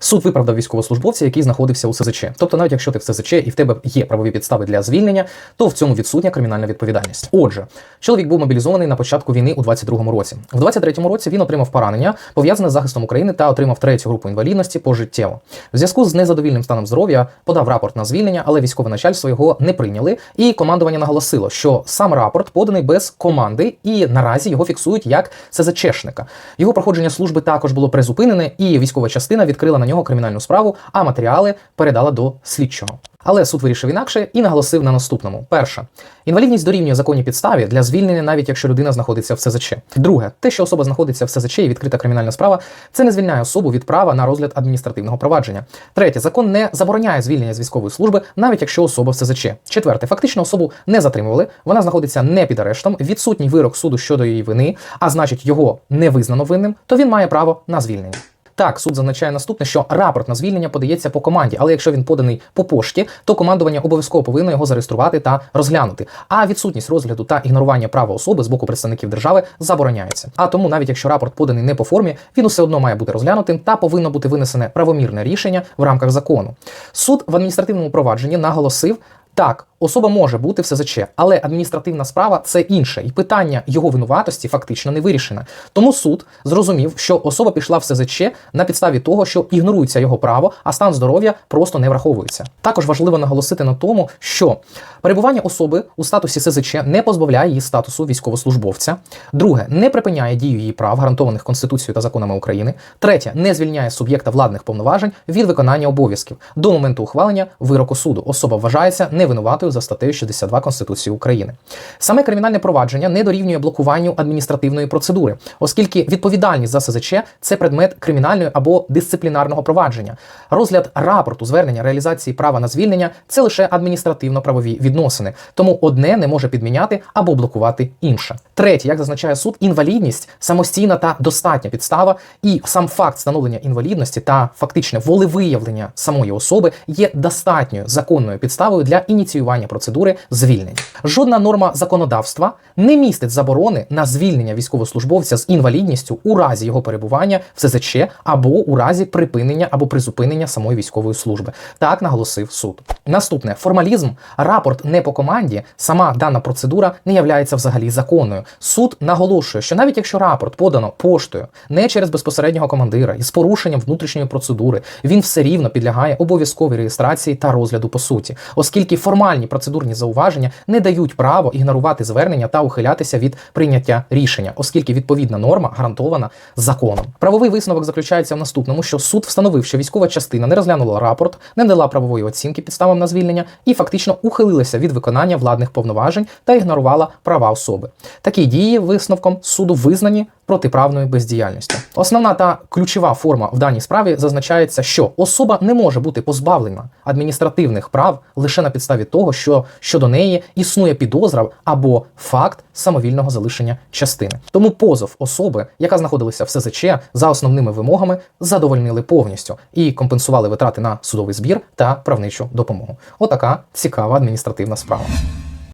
Суд виправдав військовослужбовця, який знаходився у СЗЧ. Тобто, навіть якщо ти в СЗЧ і в тебе є правові підстави для звільнення, то в цьому відсутня кримінальна відповідальність. Отже, чоловік був мобілізований на початку війни у 22-му році. В 23-му році він отримав поранення, пов'язане з захистом України та отримав третю групу інвалідності пожиттєво. В зв'язку з незадовільним станом здоров'я подав рапорт на звільнення, але військове начальство його не прийняли. І командування наголосило, що сам рапорт поданий без команди, і наразі його фіксують як СЗЧшника. Його проходження служби також було призупинене, і військова частина відкрила на нього кримінальну справу, а матеріали передала до слідчого. Але суд вирішив інакше і наголосив на наступному: перше, інвалідність дорівнює законній підставі для звільнення, навіть якщо людина знаходиться в СЗЧ. Друге, те, що особа знаходиться в СЗЧ і відкрита кримінальна справа, це не звільняє особу від права на розгляд адміністративного провадження. Третє, закон не забороняє звільнення з військової служби, навіть якщо особа в СЗЧ. Четверте, фактично особу не затримували, вона знаходиться не під арештом, відсутній вирок суду щодо її вини, а значить його не визнано винним, то він має право на звільнення. Так, суд зазначає наступне, що рапорт на звільнення подається по команді, але якщо він поданий по пошті, то командування обов'язково повинно його зареєструвати та розглянути. А відсутність розгляду та ігнорування права особи з боку представників держави забороняється. А тому, навіть якщо рапорт поданий не по формі, він усе одно має бути розглянутим та повинно бути винесене правомірне рішення в рамках закону. Суд в адміністративному провадженні наголосив. Так, особа може бути в СЗЧ, але адміністративна справа це інше, і питання його винуватості фактично не вирішене. Тому суд зрозумів, що особа пішла в СЗЧ на підставі того, що ігнорується його право, а стан здоров'я просто не враховується. Також важливо наголосити на тому, що перебування особи у статусі СЗЧ не позбавляє її статусу військовослужбовця. Друге, не припиняє дію її прав, гарантованих Конституцією та законами України. Третє, не звільняє суб'єкта владних повноважень від виконання обов'язків. До моменту ухвалення вироку суду особа вважається невинуватою за статтею 62 Конституції України. Саме кримінальне провадження не дорівнює блокуванню адміністративної процедури, оскільки відповідальність за СЗЧ це предмет кримінальної або дисциплінарного провадження. Розгляд рапорту звернення реалізації права на звільнення це лише адміністративно-правові відносини, тому одне не може підміняти або блокувати інше. Третє, як зазначає суд, інвалідність самостійна та достатня підстава, і сам факт встановлення інвалідності та фактичне волевиявлення самої особи є достатньою законною підставою для ініціювання процедури звільнення. Жодна норма законодавства не містить заборони на звільнення військовослужбовця з інвалідністю у разі його перебування в СЗЧ або у разі припинення або призупинення самої військової служби. Так наголосив суд. Наступне формалізм, рапорт не по команді, сама дана процедура не являється взагалі законною. Суд наголошує, що навіть якщо рапорт подано поштою, не через безпосереднього командира і з порушенням внутрішньої процедури, він все рівно підлягає обов'язковій реєстрації та розгляду по суті, оскільки формальні процедурні зауваження не дають право ігнорувати звернення та ухилятися від прийняття рішення, оскільки відповідна норма гарантована законом. Правовий висновок заключається в наступному, що суд встановив, що військова частина не розглянула рапорт, не дала правової оцінки підставам на звільнення і фактично ухилилася від виконання владних повноважень та ігнорувала права особи. Такі дії висновком суду визнані протиправною бездіяльністю. Основна та ключова форма в даній справі зазначається, що особа не може бути позбавлена адміністративних прав лише на підставі того, що щодо неї існує підозра або факт самовільного залишення частини. Тому позов особи, яка знаходилася в СЗЧ за основними вимогами, задовольнили повністю і компенсували витрати на судовий збір та правничу допомогу. Отака цікава адміністративна справа.